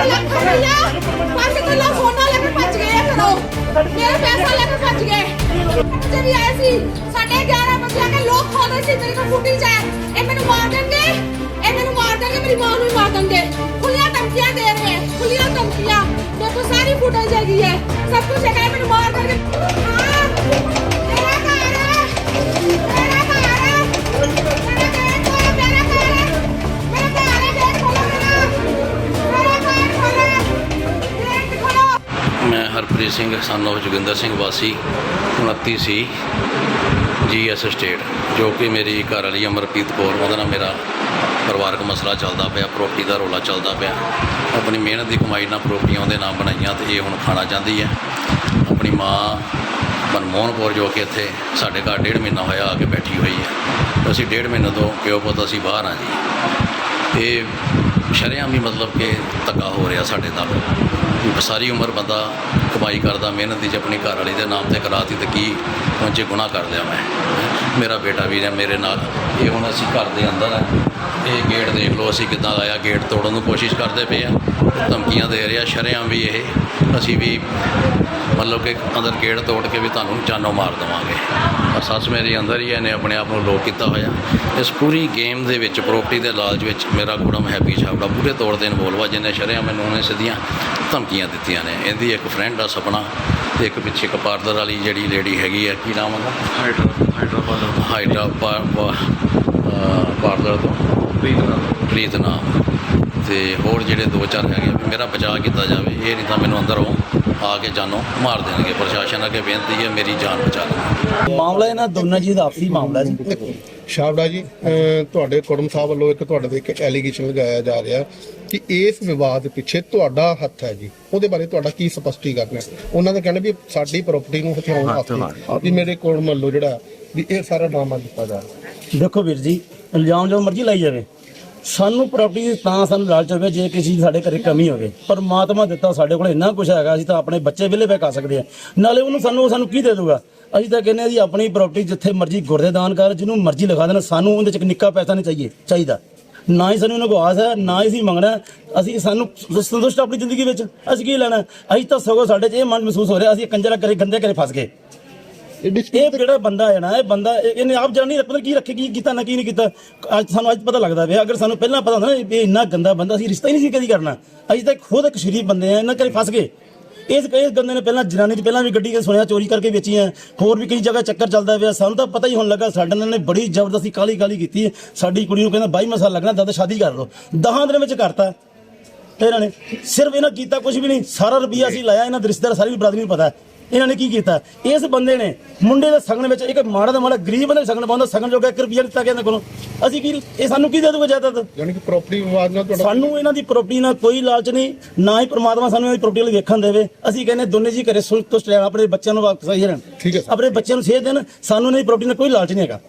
ਭਈਆ ਪੰਜ ਕਿਲੋ ਸੋਨਾ ਲੈ ਕੇ ਭੱਜ ਗਏ ਆ ਫਿਰ ਮੇਰਾ ਪੈਸਾ ਲੈ ਕੇ ਭੱਜ ਗਏ ਬੱਚੇ ਵੀ ਆਏ ਸੀ ਸਾਡੇ 11 ਵਜੇ ਆ ਕੇ ਲੋਕ ਖੋਦੇ ਸੀ ਮੇਰੇ ਕੋਲ ਫੁੱਟੀ ਜਾ ਇਹ ਮੈਨੂੰ ਮਾਰ ਦੇਣਗੇ ਇਹ ਮੈਨੂੰ ਮਾਰ ਦੇਣਗੇ ਮੇਰੀ ਮਾਂ ਨੂੰ। ਵੀ ਮਾਰ ਦੇਣਗੇ ਖੁੱਲੀਆਂ ਧਮਕੀਆਂ ਦੇ ਰਹੇ ਖੁੱਲੀਆਂ ਧਮਕੀਆਂ ਦੇਖੋ, ਸਾਰੀ ਫੁਟੇਜ ਹੈਗੀ ਹੈ। ਸਭ ਕੁਝ ਹੈਗਾ ਮੈਨੂੰ ਮਾਰ ਦੇਣਗੇ ਮੈਂ ਸਿੰਘ, son of ਜੋਗਿੰਦਰ ਸਿੰਘ ਵਾਸੀ 29 ਸੀ ਜੀਐਸ ਸਟੇਟ ਜੋ ਕਿ ਮੇਰੀ ਘਰ ਵਾਲੀ ਅਮਰਪ੍ਰੀਤ ਕੌਰ, ਉਹਦੇ ਨਾਲ ਮੇਰਾ ਪਰਿਵਾਰਕ ਮਸਲਾ ਚੱਲਦਾ ਪਿਆ ਪ੍ਰੋਪਰਟੀ ਦਾ ਰੋਲਾ ਚੱਲਦਾ ਪਿਆ। ਆਪਣੀ ਮਿਹਨਤ ਦੀ ਕਮਾਈ ਨਾਲ ਪ੍ਰੋਪਰਟੀਆਂ ਉਹਦੇ ਨਾਮ ਬਣਾਈਆਂ ਤੇ ਇਹ ਹੁਣ ਖਾਣਾ ਚਾਹੁੰਦੀ ਹੈ। ਆਪਣੀ ਮਾਂ ਮਨਮੋਹਨ ਕੌਰ, ਜੋ ਕਿ ਇੱਥੇ ਸਾਡੇ ਘਰ ਡੇਢ ਮਹੀਨਾ ਹੋਇਆ ਆ ਕੇ ਬੈਠੀ ਹੋਈ ਹੈ। ਅਸੀਂ ਡੇਢ ਮਹੀਨੇ ਤੋਂ ਕਿਉਂ ਪੁੱਤ ਅਸੀਂ ਬਾਹਰ ਆ ਜੀ। ਇਹ ਸ਼ਰੇਆਮ ਹੀ ਮਤਲਬ ਕਿ ਧੱਕਾ ਹੋ ਰਿਹਾ ਸਾਡੇ ਨਾਲ। ਸਾਰੀ ਉਮਰ ਬੰਦਾ ਕਮਾਈ ਕਰਦਾ, ਮਿਹਨਤ ਦੀ ਜੇ ਆਪਣੀ ਘਰ ਵਾਲੀ ਦੇ ਨਾਮ ਤੇ ਕਰਾਤੀ ਤੇ ਕੀ ਪਹੁੰਚੇ ਗੁਨਾਹ ਕਰ ਲਿਆ ਮੈਂ ਮੇਰਾ ਬੇਟਾ ਵੀ ਹੈ ਮੇਰੇ ਨਾਲ। ਇਹ ਹੁਣ ਅਸੀਂ ਘਰ ਦੇ ਅੰਦਰ ਹੈ ਇਹ ਗੇਟ ਦੇਖ ਲਓ ਅਸੀਂ ਕਿੱਦਾਂ ਆਇਆ ਗੇਟ ਤੋੜਨ ਨੂੰ ਕੋਸ਼ਿਸ਼ ਕਰਦੇ ਪਏ ਆ। ਧਮਕੀਆਂ ਦੇ ਰਿਹਾ ਸ਼ਰਿਆਂ ਵੀ ਇਹ। ਅਸੀਂ ਵੀ ਮਤਲਬ ਕਿ ਅੰਦਰ ਗੇਟ ਤੋੜ ਕੇ ਵੀ ਤੁਹਾਨੂੰ ਜਾਨੋਂ ਮਾਰ ਦੇਵਾਂਗੇ। ਆਹ ਸੱਸ ਮੇਰੀ ਅੰਦਰ ਹੀ ਇਹਨੇ ਆਪਣੇ ਆਪ ਨੂੰ ਲੋਕ ਕੀਤਾ ਹੋਇਆ। ਇਸ ਪੂਰੀ ਗੇਮ ਦੇ ਵਿੱਚ ਪ੍ਰੋਪਰਟੀ ਦੇ ਲਾਲਚ ਵਿੱਚ ਮੇਰਾ ਗੁੜਮ ਹੈਪੀ ਛਾਪੜਾ ਪੂਰੇ ਤੌਰ ਤੇ ਇਨਵੋਲਵ ਆ, ਜਿਹਨੇ ਸ਼ਰੇਆਮ ਮੈਨੂੰ ਉਹਨੇ ਸਿੱਧੀਆਂ ਧਮਕੀਆਂ ਦਿੱਤੀਆਂ ਨੇ। ਇਹਦੀ ਇੱਕ ਫਰੈਂਡ ਆ, ਸਪਨਾ। ਤੇ ਇੱਕ ਪਿੱਛੇ ਇੱਕ ਪਾਰਲਰ ਵਾਲੀ ਜਿਹੜੀ ਲੇਡੀ ਹੈਗੀ ਆ ਕੀ ਨਾਮ ਉਹਦਾ? ਹਾਈਡਰਾ ਹਾਈਡਰਾ ਪਾ- ਪਾ- ਅਹ ਪਾਰਲਰ ਤੋਂ। ਪ੍ਰੀਤ ਨਾਮ ਤੇ ਹੋਰ ਜਿਹੜੇ ਦੋ ਚਾਰ ਹੈਗੇ ਮੇਰਾ ਬਚਾਅ ਕੀਤਾ ਜਾਵੇ ਇਹ ਨਹੀਂ ਤਾਂ ਮੈਨੂੰ ਅੰਦਰੋਂ ਆ ਕੇ ਜਾਨੋਂ ਮਾਰ ਦੇਣਗੇ। ਪ੍ਰਸ਼ਾਸਨ ਅੱਗੇ ਬੇਨਤੀ ਹੈ ਮੇਰੀ ਜਾਨ ਬਚਾ ਲਓ। ਮਾਮਲਾ ਇਹਨਾਂ ਦੋਨਾਂ ਜੀ ਦਾ ਆਪਸੀ ਮਾਮਲਾ ਜੀ। ਸ਼ਾਬੜਾ ਜੀ ਤੁਹਾਡੇ ਕੁੜਮ ਸਾਹਿਬ ਵੱਲੋਂ ਇੱਕ ਤੁਹਾਡੇ ਤੇ ਇੱਕ ਐਲੀਗੇਸ਼ਨ ਲਗਾਇਆ ਜਾ ਰਿਹਾ ਕਿ ਇਸ ਵਿਵਾਦ ਪਿੱਛੇ ਤੁਹਾਡਾ ਹੱਥ ਹੈ ਜੀ। ਉਹਦੇ ਬਾਰੇ ਤੁਹਾਡਾ ਕੀ ਸਪਸ਼ਟੀਕਰਨ ਹੈ? ਉਹਨਾਂ ਦਾ ਕਹਿਣਾ ਵੀ ਸਾਡੀ ਪ੍ਰਾਪਰਟੀ ਨੂੰ ਹਥਿਆਉਣ ਵਾਸਤੇ ਵੀ ਮੇਰੇ ਕੋਲ ਵੱਲੋਂ ਜਿਹੜਾ ਵੀ ਇਹ ਸਾਰਾ ਡਰਾਮਾ ਕੀਤਾ ਜਾ ਰਿਹਾ। ਦੇਖੋ ਵੀਰ ਜੀ ਇਲਜ਼ਾਮ ਜੋ ਮਰਜ਼ੀ ਲਾਈ ਜਾਵੇ। ਸਾਨੂੰ ਪ੍ਰਾਪਰਟੀ ਤਾਂ ਸਾਨੂੰ ਲਾਲਚ ਹੋਵੇ ਜੇ ਕਿਸੇ ਦੀ ਸਾਡੇ ਘਰੇ ਕਮੀ ਹੋਵੇ। ਪਰਮਾਤਮਾ ਦਿੱਤਾ ਸਾਡੇ ਕੋਲ ਇੰਨਾ ਕੁਝ ਹੈਗਾ, ਅਸੀਂ ਤਾਂ ਆਪਣੇ ਬੱਚੇ ਵਿਲੇ ਪੈ ਕਰ ਸਕਦੇ ਆ ਨਾਲੇ ਉਹਨੂੰ ਸਾਨੂੰ ਸਾਨੂੰ ਕੀ ਦੇ ਦੂਗਾ ਅਸੀਂ ਤਾਂ ਕਹਿੰਦੇ ਆ ਜੀ, ਆਪਣੀ ਪ੍ਰਾਪਰਟੀ ਜਿੱਥੇ ਮਰਜ਼ੀ ਗੁਰਦੇ ਦਾਨ ਕਰ, ਜਿਹਨੂੰ ਮਰਜ਼ੀ ਲਿਖਾ ਦੇਣਾ, ਸਾਨੂੰ ਉਹਦੇ ਚ ਇੱਕ ਨਿੱਕਾ ਪੈਸਾ ਨਹੀਂ ਚਾਹੀਏ, ਚਾਹੀਦਾ। ਨਾ ਹੀ ਸਾਨੂੰ ਇਹਨਾਂ ਕੋਲ ਆਸ ਹੈ, ਨਾ ਹੀ ਅਸੀਂ ਮੰਗਣਾ ਅਸੀਂ ਸਾਨੂੰ ਸੰਤੁਸ਼ਟ ਆਪਣੀ ਜ਼ਿੰਦਗੀ ਵਿੱਚ। ਅਸੀਂ ਕੀ ਲੈਣਾ ਅਸੀਂ ਤਾਂ ਸਗੋਂ ਸਾਡੇ 'ਚ ਇਹ ਮਨ ਮਹਿਸੂਸ ਹੋ ਰਿਹਾ, ਅਸੀਂ ਕੰਜਰਾ ਕਰੇ ਗੰਦੇ ਕਰੇ ਫਸ ਗਏ। ਇਹ ਇਹ ਜਿਹੜਾ ਬੰਦਾ ਹੈ ਨਾ ਇਹ ਬੰਦਾ ਇਹ- ਇਹਨੇ ਆਪ ਜਾਣੀ ਪਤਾ ਕੀ ਰੱਖੇ ਕੀ ਕੀਤਾ ਨਾ ਕੀ ਨਹੀਂ ਕੀਤਾ। ਅੱਜ ਸਾਨੂੰ ਅੱਜ ਪਤਾ ਲੱਗਦਾ ਪਿਆ ਅਗਰ ਸਾਨੂੰ ਪਹਿਲਾਂ ਪਤਾ ਹੁੰਦਾ ਨਾ ਇਹ ਇੰਨਾ ਗੰਦਾ ਬੰਦਾ ਸੀ ਰਿਸ਼ਤਾ ਹੀ ਨਹੀਂ ਸੀ ਕਦੀ ਕਰਨਾ। ਅਸੀਂ ਤਾਂ ਖੁਦ ਇੱਕ ਸ਼ਰੀਫ ਬੰਦੇ ਆ ਇਹਨਾਂ ਕਰੇ ਫਸ ਗਏ। ਇਸ ਇਸ ਬੰਦੇ ਨੇ ਪਹਿਲਾਂ ਜਨਾਨੀ ਚ ਪਹਿਲਾਂ ਵੀ ਗੱਡੀ ਕੇ ਸੁਣਿਆ ਚੋਰੀ ਕਰਕੇ ਵੇਚੀ ਹੈ ਹੋਰ ਵੀ ਕਈ ਜਗ੍ਹਾ ਚੱਕਰ ਚੱਲਦਾ ਪਿਆ। ਸਾਨੂੰ ਤਾਂ ਪਤਾ ਹੀ ਹੁਣ ਲੱਗਾ ਸਾਡੇ ਨਾਲ ਨੇ ਬੜੀ ਜ਼ਬਰਦਸਤੀ ਕਾਲੀ ਕਾਲੀ ਕੀਤੀ ਹੈ। ਸਾਡੀ ਕੁੜੀ ਨੂੰ ਕਹਿੰਦਾ ਬਾਈ ਮਸਾ ਲੱਗਣਾ ਦਾਦਾ ਸ਼ਾਦੀ ਕਰ ਲਓ। ਦਹਾਂ ਦਿਨ ਵਿੱਚ ਕਰਤਾ। ਤੇ ਇਹਨਾਂ ਨੇ ਸਿਰਫ ਇਹਨਾਂ ਕੀਤਾ ਕੁਝ ਵੀ ਨਹੀਂ ਸਾਰਾ ਰੁਪਈਆ ਅਸੀਂ ਲਾਇਆ ਇਹਨਾਂ ਦੇ ਰਿਸ਼ਤੇਦਾਰ ਸਾਰੀ ਬਰਾਦਰੀ ਨੂੰ ਪਤਾ ਹੈ। ਇਹਨਾਂ ਨੇ ਕੀ ਕੀਤਾ? ਇਸ ਬੰਦੇ ਨੇ ਮੁੰਡੇ ਦੇ ਸਗਨ ਵਿੱਚ ਇੱਕ ਮਾੜਾ ਦਾ ਮਾੜਾ ਗਰੀਬ ਬੰਦੇ ਸਗਨ ਪਾਉਂਦਾ ਸਗਨ ਜੋਗਾ 1 ਰੁਪਈਆ ਦਿੱਤਾ ਕਹਿੰਦੇ ਕੋਲੋਂ। ਅਸੀਂ ਕੀ ਇਹ ਸਾਨੂੰ ਕੀ ਦੇ ਦੂਗਾ ਜਾਇਦਾਦ? ਯਾਨੀ ਕਿ ਪ੍ਰਾਪਰਟੀ ਵਿਵਾਦ ਨਾਲ ਤੁਹਾਡਾ ਸਾਨੂੰ ਇਹਨਾਂ ਦੀ ਪ੍ਰਾਪਰਟੀ ਨਾਲ ਕੋਈ ਲਾਲਚ ਨਹੀਂ ਨਾ ਹੀ ਪ੍ਰਮਾਤਮਾ ਸਾਨੂੰ ਇਹਨਾਂ ਦੀ ਪ੍ਰਾਪਰਟੀ ਲਈ ਵੇਖਣ ਦੇਵੇ। ਅਸੀਂ ਕਹਿੰਦੇ ਦੋਨੇ ਜੀ ਘਰੇ ਸੰਤੁਸ਼ਟ ਰਹਿਣ ਆਪਣੇ ਬੱਚਿਆਂ ਨੂੰ ਵਾਪਸ ਸਹੀ ਰਹਿਣ। ਠੀਕ ਹੈ। ਆਪਣੇ ਬੱਚਿਆਂ ਨੂੰ ਸੇਧ ਦੇਣ ਸਾਨੂੰ ਇਹਨਾਂ ਦੀ ਪ੍ਰਾਪਰਟੀ ਨਾਲ ਕੋਈ ਲਾਲਚ ਨਹੀਂ ਹੈਗਾ।